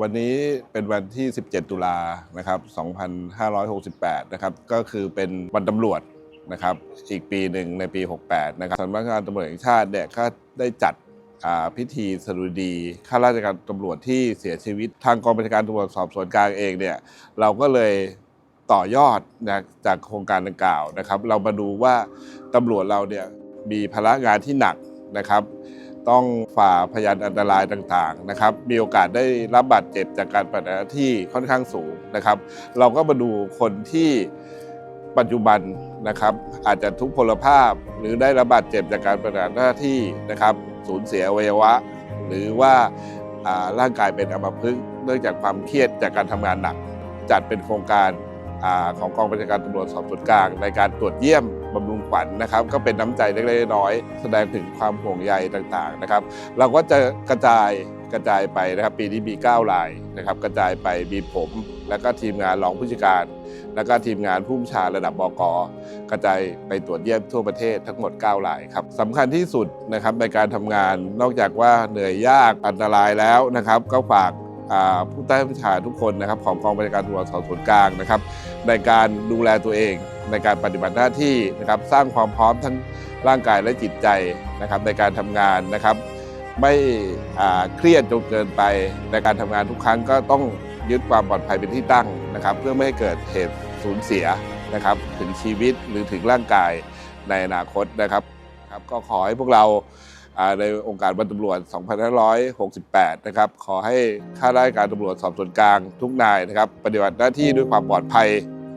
วันนี้เป็นวันที่ 17 ตุลานะครับ 2568 นะครับ ก็คือเป็นวันตำรวจนะครับ อีกปีหนึ่งในปี 68 นะครับสำนักงานตำรวจแห่งชาติเนี่ยก็ได้จัดพิธีสรุดีข้าราชการตำรวจที่เสียชีวิตทางกองบัญชาการตำรวจสอบสวนกลางเองเนี่ย เราก็เลย ต่อยอดนะจากโครงการดังกล่าวนะครับ เรามาดูว่าตำรวจเราเนี่ยมีภาระงานที่หนักนะครับ ต้องฝ่าพยานอันตรายต่างๆนะครับ มีโอกาสได้รับบาดเจ็บจากการปฏิบัติหน้าที่ค่อนข้างสูงนะครับ เราก็มาดูคนที่ปัจจุบันนะครับอาจจะทุกพลภาพหรือได้รับบาดเจ็บจากการปฏิบัติหน้าที่นะครับสูญเสียอวัยวะ หรือว่าร่างกายเป็นอัมพฤกษ์เนื่องจากความเครียดจากการทำงานหนัก จัดเป็นโครงการ ของกองบัญชาการตำรวจสอบสวนกลาง ในการตรวจเยี่ยมบำรุงขวัญนะครับ ก็เป็นน้ำใจเล็กๆน้อยๆแสดงถึงความห่วงใยต่างๆนะครับ เราก็จะกระจายกระจายไปนะครับ ปีนี้มี9รายนะครับ กระจายไปมีผม แล้วก็ทีมงานรองผู้จัดการ แล้วก็ทีมงานผู้บัญชาระดับบกกระจายไปตรวจเยี่ยมทั่วประเทศทั้งหมด9รายครับสำคัญที่สุดนะครับในการทำงานนอกจากว่าเหนื่อยยากอันตรายแล้วนะครับ ก็ฝาก ผู้ใต้บัญชาทุกคนนะครับของกองบัญชาการตำรวจสอบสวนกลางนะครับ ในการดูแลตัวเองในการปฏิบัติหน้าที่นะครับ สร้างความพร้อมทั้งร่างกายและจิตใจนะครับ ในการทำงานนะครับ ไม่เครียดจนเกินไปในการทำงานทุกครั้งก็ต้องยึดความปลอดภัยเป็นที่ตั้งนะครับ เพื่อไม่ให้เกิดเหตุสูญเสียนะครับ ถึงชีวิตหรือถึงร่างกายในอนาคตนะครับครับ ก็ขอให้พวกเรา ในองค์การบัญตำรวจ 2568 นะครับ ขอให้ข้าราชการตำรวจสอบสวนกลางทุกนายนะครับ ปฏิบัติหน้าที่ด้วยความปลอดภัย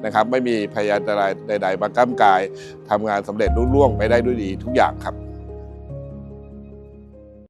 นะครับ ไม่มีพยานอันตรายใดๆมาก้ามกายทำงานสำเร็จรุ่ร่วงไปได้ด้วยดีทุกอย่างครับ